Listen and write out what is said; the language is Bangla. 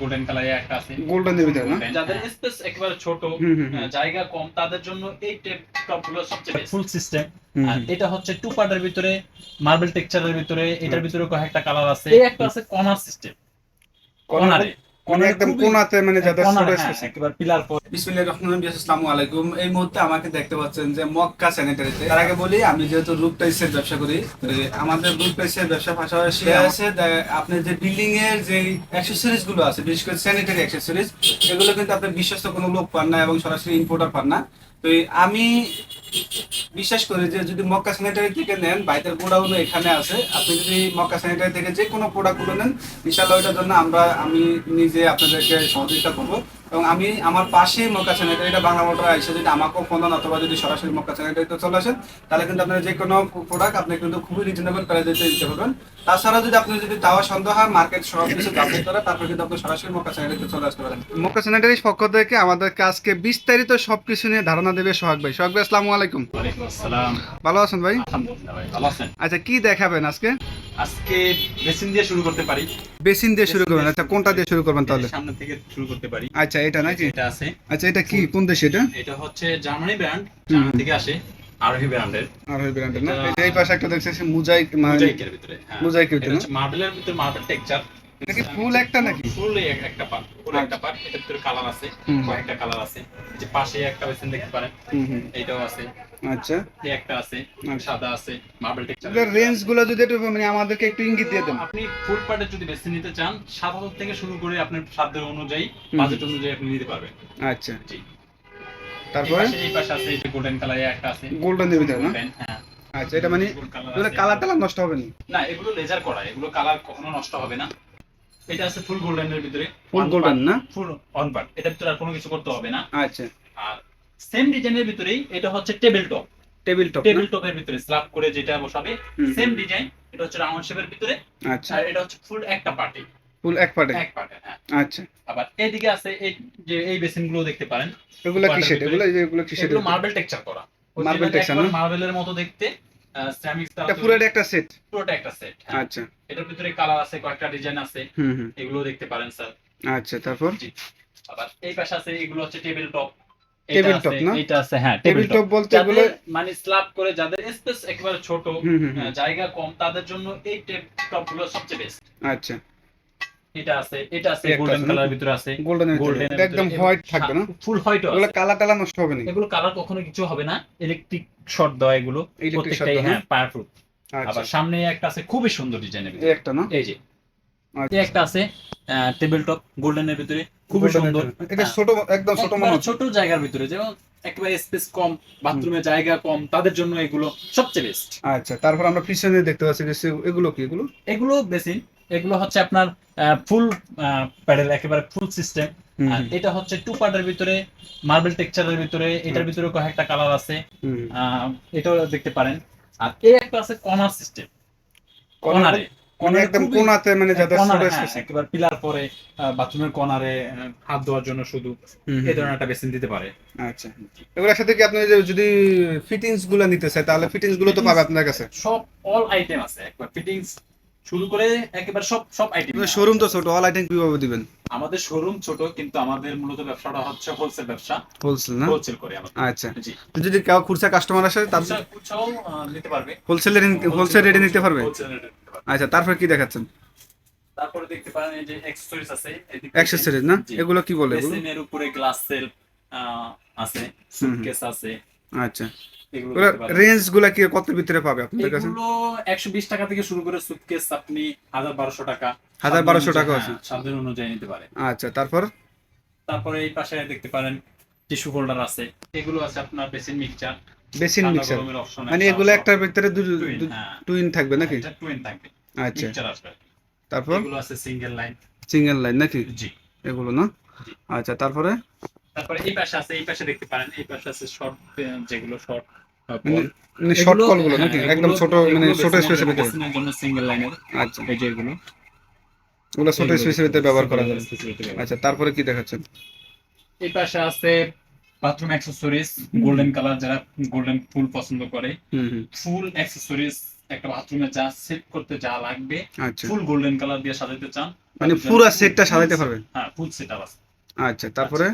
গোল্ডেন কালারে একটা আছে। গোল্ডেনের ভিতরে না? যাদের স্পেস একেবারে ছোট জায়গা কম তাদের জন্য এই টপগুলো সবচেয়ে ফুল সিস্টেম আর এটা হচ্ছে টু পার্টের ভিতরে মার্বেল টেক্সচারের ভিতরে এটার। ভিতরে কয়েকটা কালার আছে। এই একটা আছে কর্নার সিস্টেম কর্নারে মানে একদম কোনাতে মানে যাদের ছোট space- একেবারে পিলার পর। বিসমিল্লাহির রহমানির রহিম আসসালামু আলাইকুম। এই মুহূর্তে আমাকে দেখতে পাচ্ছেন যে মক্কা স্যানিটারিতে তার আগে বলি আমি যেহেতু রুপ টাইসের ব্যবসা করি আমাদের রুপ টাইসের ব্যবসা পাশাপাশি আছে আপনি যে বিল্ডিং এর যে অ্যাক্সেসরিজগুলো আছে বিশেষ করে স্যানিটারি অ্যাক্সেসরিজ এগুলো কিন্তু আপনি বিশ্বস্ত কোনো লোক পান না এবং সরাসরি ইম্পোর্টার পান না। তো আমি বিশ্বাস করি যে যদি মক্কা স্যানিটারি থেকে নেন, বাইতের গোডাউন এখানে আছে। আপনি যদি মক্কা স্যানিটারি থেকে যে কোনো প্রোডাক্টগুলো নেন ইনশাল্লাহ ওইটার জন্য আমরা, আমি নিজে আপনাদেরকে সহযোগিতা করব। এবং আমি আমার পাশেই মক্কা স্যানিটারি এটা বাংলা মোটর এসে যদি আমাকেও ফোন দেন অথবা যদি সরাসরি মক্কা স্যানিটারিতে চলে আসেন তাহলে কিন্তু আপনার যে কোনো প্রোডাক্ট আপনি কিন্তু খুবই রিজনেবল প্রাইসে দিতে পারবেন। তাছাড়া যদি আপনি যদি তাওয়া সন্দেহ হয় মার্কেট সব কিছু যাচাই করে তারপর কিন্তু আপনি সরাসরি মক্কা স্যানিটারিতে চলে আসতে পারেন। মক্কা স্যানিটারির পক্ষ থেকে আমাদের কাজকে বিস্তারিত সবকিছু নিয়ে ধারণা দেবে সোহাগ ভাই। সোহাগ ভাই আসসালামু আলাইকুম। ভালো আছেন ভাই? আলহামদুলিল্লাহ ভাই ভালো আছেন। আচ্ছা কি দেখাবেন আজকে? আজকে বেসিন দিয়ে শুরু করতে পারি। বেসিন দিয়ে শুরু করবেন আচ্ছা কোনটা দিয়ে শুরু করবেন তাহলে? সামনে থেকে শুরু করতে পারি। আচ্ছা এটা নাকি? এটা আছে। আচ্ছা এটা কি? কোন দেশ এটা? এটা হচ্ছে জার্মানি ব্র্যান্ড। জার্মানি থেকে আসে আরোহী ব্র্যান্ডের। আর ওই ব্র্যান্ডের না? এই পাশে একটা দেখছি মুজাইক মানে মোজাইকের ভিতরে হ্যাঁ। মোজাইকের ভিতরে মার্বেলের ভিতরে মার্বেল টেক্সচার। এটা কি ফুল একটা নাকি? ফুল একটা পার্ট ফুল একটা পার্ট এটার ভিতরে কালার আছে কয়েকটা কালার আছে। যে পাশে একটা বেসিন দেখতে পারেন এইটাও আছে। আচ্ছা। এই একটা আছে আচ্ছা। সাদা আছে মার্বেল টেক্সচার রেঞ্জগুলো যদি একটু মানে আমাদেরকে একটু ইঙ্গিত দিয়ে দেন। আপনি ফুল পার্টের যদি বেসিন নিতে চান সাত হাজার থেকে শুরু করে আপনার সাধ্যের অনুযায়ী। বাজেট অনুযায়ী আপনি নিতে পারবেন। আচ্ছা। জি। তারপরে? এই পাশে- আছে এই যে গোল্ডেন কালারের একটা আছে। গোল্ডেনের ভিতরে না? হ্যাঁ। আচ্ছা এটা মানে। কালার টালার নষ্ট হবে না? না এগুলো লেজার করা এগুলো কালার কখনো নষ্ট হবে না। এটা আছে ফুল গোল্ডেনের ভিতরে। ফুল গোল্ডেন না? ফুল অন পার্ট এটার ভিতরে আর কোনো কিছু করতে হবে না। আচ্ছা। আর সেম ডিজাইনের ভিতরেই এটা হচ্ছে table top table top table টপের ভিতরে স্ল্যাব করে যেটা বসাবে সেম ডিজাইন এটা হচ্ছে রাউন্ড শেপের ভিতরে। আচ্ছা। আর এটা হচ্ছে ফুল একটা পার্টি ফুল এক পার্টে এক পার্টে হ্যাঁ। আচ্ছা। আবার এইদিকে আছে এই যে এই বেসিনগুলো দেখতে পারেন। এগুলো কি সেট এগুলো এগুলো কি সেট এগুলো মার্বেল টেক্সচার করা। Texture না? মার্বেলের মতো দেখতে সিরামিক্স এটা পুরো একটা সেট পুরোটা একটা সেট আচ্ছা। এটার ভিতরে কালার আছে কয়েকটা ডিজাইন আছে এগুলো দেখতে পারেন স্যার আচ্ছা তারপর? আবার এই পাশে আছে এগুলো হচ্ছে টেবিল টপ টেবিল টপ না? এটা আছে হ্যাঁ টেবিল টপ বলতে এগুলো মানে স্ল্যাব করে যাদের স্পেস একেবারে ছোট জায়গা কম তাদের জন্য এই টেবিল টপগুলো সবচেয়ে বেস্ট আচ্ছা। এটা আছে এটা আছে গোল্ডেন কালার ভিতরে আছে। গোল্ডেন একদম হোয়াইট থাকবে না? ফুল হোয়াইট এগুলো কালার টালা নষ্ট হবে না এগুলো কালার কখনো কিছু হবে না। ইলেকট্রিক শর্ট দেওয়া এগুলো প্রত্যেকটাই হ্যাঁ পাওয়ারফুল আচ্ছা। আবার সামনে একটা আছে খুবই সুন্দর ডিজাইনের এই ভিতরে একটা না? এই যে। আচ্ছা। একটা আছে টেবিল টপ গোল্ডেনের ভিতরে। খুবই সুন্দর। এটা হ্যাঁ। ছোট একদম ছোট মনে ছোট জায়গার ভিতরে যেমন একেবারে স্পেস কম বাথরুমে জায়গা কম তাদের জন্য এগুলো সবচেয়ে বেস্ট আচ্ছা তারপর আমরা পিছনে দেখতে পাচ্ছি এগুলো কি এগুলো? এগুলো বেসিন এগুলো হচ্ছে আপনার ফুল প্যাডেল একেবারে ফুল সিস্টেম আর এটা হচ্ছে টু পার্টের ভিতরে মার্বেল টেক্সচারের ভিতরে এটার ভিতরে কয়েকটা কালার আছে। এটাও দেখতে পারেন। আর এই একটা আছে কর্নার সিস্টেম কর্নারে মানে একদম কোনাতে মানে যাদের একেবারে পিলার পরে বাথরুমের কর্নারে হাত ধোয়ার জন্য শুধু এই ধরনের একটা বেসিন দিতে পারে। আচ্ছা। এগুলোর সাথে কি আপনি যদি ফিটিংসগুলো নিতে চাই তাহলে ফিটিংসগুলো তো পাবে আপনার কাছে? সব অল আইটেম আছে। একবার ফিটিংস শুরু করে একেবারে সব সব আইটেম শোরুম তো ছোট অল আইটেম কীভাবে দিবেন? আমাদের শোরুম ছোট কিন্তু আমাদের মূলত ব্যবসাটা হচ্ছে হোলসেল ব্যবসা। হোলসেল না? হোলসেল করে আমরা। আচ্ছা। জি। তো যদি কেউ খুচরা কাস্টমার আসে তার খুচরা- খুচরাও, নিতে পারবে। হোলসেল হোলসেল রেটে নিতে পারবে। আচ্ছা তারপর কি দেখাচ্ছেন? তারপরে দেখতে পারেন এই যে অ্যাক্সেসরিজ আছে এদিকে অ্যাক্সেসরিজ না? এগুলো কি বলে এগুলো? উপরে গ্লাস সেল আছে সুটকেস আছে। আচ্ছা। এগুলো এগুলো দেখতে পারেন। রেঞ্জগুলা কি কত ভিতরে পাবে আপনাদের কাছে? এগুলো একশো বিশ টাকা থেকে শুরু করে সুটকেস আপনি হাজার বারোশো টাকা 1200 টাকা হ্যাঁ, আছে। সাধ্যের অনুযায়ী নিতে পারে। আচ্ছা তারপর? তারপরে এই পাশে দেখতে পারেন টিস্যু হোল্ডার আছে। এগুলো আছে আপনার বেসিন মিক্সচার। বেসিন অপশন মানে এগুলো একটার ভিতরে টুইন থাকবে নাকি? এটা টুইন থাকবে। আচ্ছা। তারপর? এগুলো আছে সিঙ্গেল লাইন সিঙ্গেল লাইন নাকি? জি। এগুলো না? আচ্ছা তারপরে? তারপরে এই পাশে আছে এই পাশে দেখতে পারেন এই পাশে আছে শর্ট যেগুলো শর্ট মানে শর্ট কলগুলো নাকি? একদম ছোট মানে ছোট স্পেসের ভিতরে জন্য সিঙ্গেল লাইনের আচ্ছা। এই যে এগুলো। ওগুলো ছোট স্পেসের ভিতরে ব্যবহার করা যাবে। আচ্ছা তারপরে কি দেখাচ্ছেন? এই পাশে আছে বাথরুম অ্যাক্সেসরিজ গোল্ডেন কালার যারা গোল্ডেন ফুল পছন্দ করে। ফুল অ্যাক্সেসরিজ একটা বাথরুমে যা সেট করতে যা লাগবে আচ্ছা। ফুল গোল্ডেন কালার দিয়ে সাজাতে চান মানে পুরো সেটটা সাজাইতে পারবেন? হ্যাঁ ফুল সেট আপ আছে। আচ্ছা তারপরে?